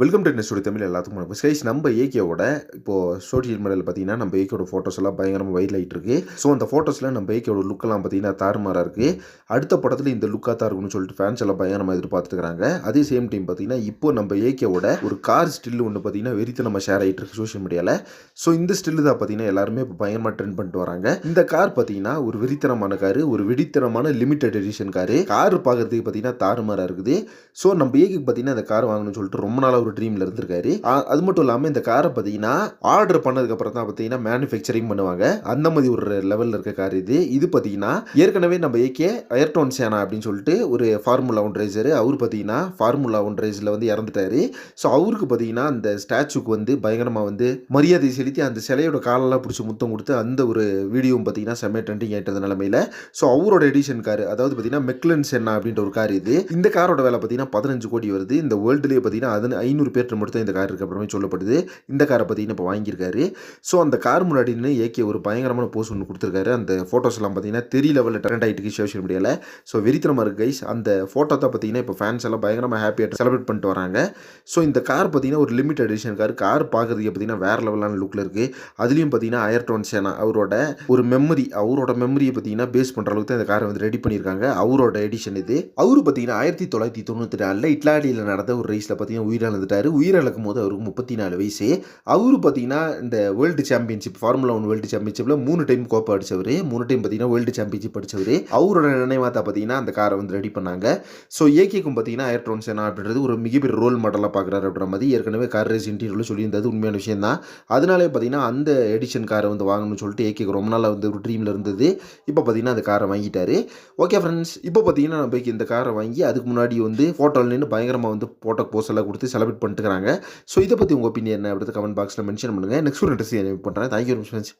Welcome to studio Tamil எல்லாத்துக்கும் வணக்கம். Guys நம்ம ஏகேவோட இப்போது சோஷியல் மீடியாவில் பார்த்தீங்கன்னா நம்ம ஏகேவோட ஃபோட்டோஸ் எல்லாம் பயங்கரமாக வைரல் ஆகிட்டு இருக்கு. ஸோ அந்த ஃபோட்டோஸில் நம்ம ஏகேவோட லுக்கெல்லாம் பார்த்தீங்கன்னா தாறுமாறாக இருக்குது அடுத்த படத்தில் இந்த லுக்காக தான் இருக்கும்னு சொல்லிட்டு ஃபேன்ஸ் எல்லாம் பயங்கரமாக எதிர்பார்த்துருக்காங்க. அதே சேம் டைம் பார்த்தீங்கன்னா இப்போ நம்ம ஏகேவோட ஒரு கார் ஸ்டில் ஒன்று பார்த்தீங்கன்னா வெறித்தனமாக ஷேர் ஆகிட்டு இருக்கு சோஷியல் மீடியாவில் ஸோ இந்த ஸ்டில்லு தான் பார்த்தீங்கன்னா எல்லாருமே இப்போ பயங்கரமாக ட்ரெண்ட் பண்ணிட்டு வராங்க. இந்த கார் பார்த்தீங்கன்னா ஒரு வெறித்தனமான காரு ஒரு வெடித்தனமான லிமிடெட் எடிஷன் காரு கார் பார்க்கறதுக்கு பார்த்தீங்கன்னா தாறுமாறாக இருக்குது. ஸோ நம்ம ஏக்கு பார்த்தீங்கன்னா அந்த கார் வாங்கணும்னு சொல்லிட்டு ரொம்ப நாளாக ஒரு ட்ரீமில் இருந்திருக்காரு. அது மட்டும் இல்லாமல் இந்த காரை பார்த்தீங்கன்னா ஆர்டர் பண்ணதுக்கப்புறம் தான் பார்த்தீங்கன்னா மேனுஃபேக்சரிங் பண்ணுவாங்க. அந்த மாதிரி ஒரு லெவலில் இருக்க கார் இது. இது பார்த்தீங்கன்னா ஏற்கனவே நம்ம ஏகே ஏர்டோன் சேனா அப்படின்னு சொல்லிட்டு ஒரு ஃபார்முலா ஒன் ரேசர் அவர் பார்த்தீங்கன்னா ஃபார்முலா ஒன் ரேஸில் வந்து இறந்துட்டாரு. ஸோ அவருக்கு பார்த்தீங்கன்னா அந்த ஸ்டாச்சுக்கு வந்து பயங்கரமாக வந்து மரியாதை செலுத்தி அந்த சிலையோட காலெல்லாம் பிடிச்சி முத்தம் கொடுத்து அந்த ஒரு வீடியோவும் பார்த்தீங்கன்னா செம்ம ட்ரெண்டிங் ஆயிட்டது நிலமையில. ஸோ அவரோட எடிஷன் கார் அதாவது பார்த்தீங்கன்னா மெக்லன் சென்னா அப்படின்ற ஒரு கார் இது. இந்த காரோட வேலை பார்த்தீங்கன்னா பதினஞ்சு கோடி வருது. இந்த வேர்ல்டுலேயே பார்த்தீங்கன்னா அது ஐநூறு பேர் மட்டும் இந்த கார் இருக்க அப்புறமே சொல்லப்படுது. இந்த காரை பார்த்தீங்கன்னா இப்போ வாங்கியிருக்காரு. ஸோ அந்த கார் முன்னாடி நின்று ஏகே ஒரு பயங்கரமான போஸ்ட் ஒன்று கொடுத்துருக்காரு. அந்த ஃபோட்டோஸ் எல்லாம் பார்த்தீங்கன்னா தெரிய லெவலில் ட்ரெண்ட் ஆகிட்டு இருக்கு சோஷியல் மீடியாவில் ஸோ வெறித்தனமாக இருக்கு கைஸ் அந்த ஃபோட்டோ தான் பார்த்தீங்கன்னா இப்போ ஃபேன்ஸ் எல்லாம் பயங்கரமாக ஹாப்பியாக செலிப்ரேட் பண்ணிட்டு வராங்க. ஸோ இந்த கார் பார்த்தீங்கன்னா ஒரு லிமிட் எடிஷன் கார். கார் பார்க்குறதுக்கு பார்த்தீங்கன்னா வேற லெவலான லுக்கில் இருக்குது அதுலேயும் பார்த்தீங்கன்னா அயர்டோன் சேனா அவரோட ஒரு மெமரி அவரோட மெமரியை பார்த்தீங்கன்னா பேஸ் பண்ணுற அளவுக்கு தான் இந்த காரை வந்து ரெடி பண்ணியிருக்காங்க. அவரோட எடிஷன் இது. அவரு பார்த்தீங்கன்னா ஆயிரத்தி தொள்ளாயிரத்தி தொண்ணூற்றி நாலில் இட்லாடியில் நடந்த ஒரு ரேஸில் பார்த்தீங்கன்னா உயிரிழந்துட்டாரு உயிரிழக்கும் போது அவருக்கு முப்பத்தி நாலு வயசு. அவரு பார்த்தீங்கன்னா இந்த world championship formula one world சாம்பியன்ஷிப்பில் மூணு டைம் கோப்பை அடிச்சவர். மூணு டைம் பார்த்தீங்கன்னா வேர்ல்டு சாம்பியன்ஷிப் அடித்தவர் அவரோட நினைவாக தான் பார்த்தீங்கன்னா அந்த காரை வந்து ரெடி பண்ணாங்க. ஸோ ஏகேக்கும் பார்த்தீங்கன்னா ஏர்ட்ரோன் சேனா அப்படின்றது ஒரு மிகப்பெரிய ரோல் மாடலாக பார்க்குறாரு அப்படின்ற மாதிரி ஏற்கனவே கார் ரேஸ் இன்டீரியரில் சொல்லியிருந்தது. உண்மையான விஷயம் தான் அதனாலே பார்த்தீங்கன்னா அந்த எடிஷன் காரை வந்து வாங்கணும்னு சொல்லிட்டு ஏகேக்கு ரொம்ப நாளாக வந்து ஒரு ட்ரீமில் இருந்தது. இப்போ பார்த்தீங்கன்னா அந்த காரை வாங்கிட்டாரு. ஓகே ஃப்ரெண்ட்ஸ் இப்போ பார்த்தீங்கன்னா நம்ம இந்த காரை வாங்கி அதுக்கு முன்னாடி வந்து ஃபோட்டோவில் நின்று பயங்கரமாக வந்து ஃபோட்டோ போஸ்டெல்லாம் கொடுத்து செலிப்ரேட் பண்ணிட்டுருக்காங்க. ஸோ இதை பற்றி உங்கள் ஒப்பீனியன் என்ன அப்படி கமெண்ட் பாக்ஸில் மென்ஷன் பண்ணுங்கள் நெக்ஸ்ட் ஒரு இன்ட்ரெஸ்ட் பண்ணுறேன் தேங்க்யூ ஃப்ரெண்ட்ஸ்